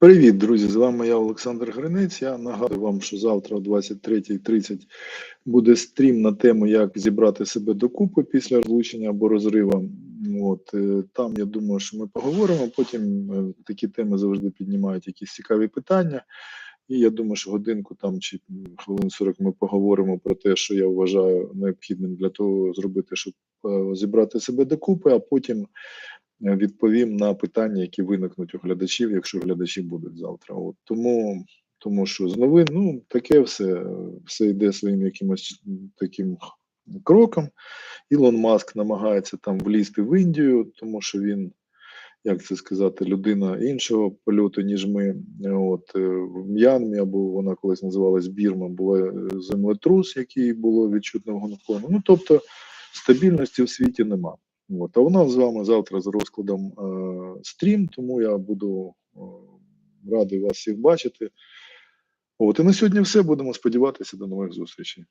Привіт, друзі! З вами я Олександр Гринець. Я нагадую вам, що завтра о 23.30 буде стрім на тему, як зібрати себе докупи після розлучення або розриву. От е, там я думаю, що ми поговоримо. Потім е, такі теми завжди піднімають якісь цікаві питання. І я думаю, що годинку там чи хвилин 40 ми поговоримо про те, що я вважаю необхідним для того зробити, щоб е, зібрати себе докупи, а потім відповім на питання, які виникнуть у глядачів, якщо глядачі будуть завтра. От тому, тому що з новин, ну таке все, все йде своїм якимось таким кроком. Ілон Маск намагається там влізти в Індію, тому що він, як це сказати, людина іншого польоту, ніж ми. От е, в М'янмі, або вона колись називалась Бірма, була е, землетрус, який було відчутно в Гонконгу. Ну тобто стабільності в світі нема. От, а у нас з вами завтра з розкладом е, стрім, тому я буду е, радий вас всіх бачити. От, і на сьогодні все. Будемо сподіватися до нових зустрічей.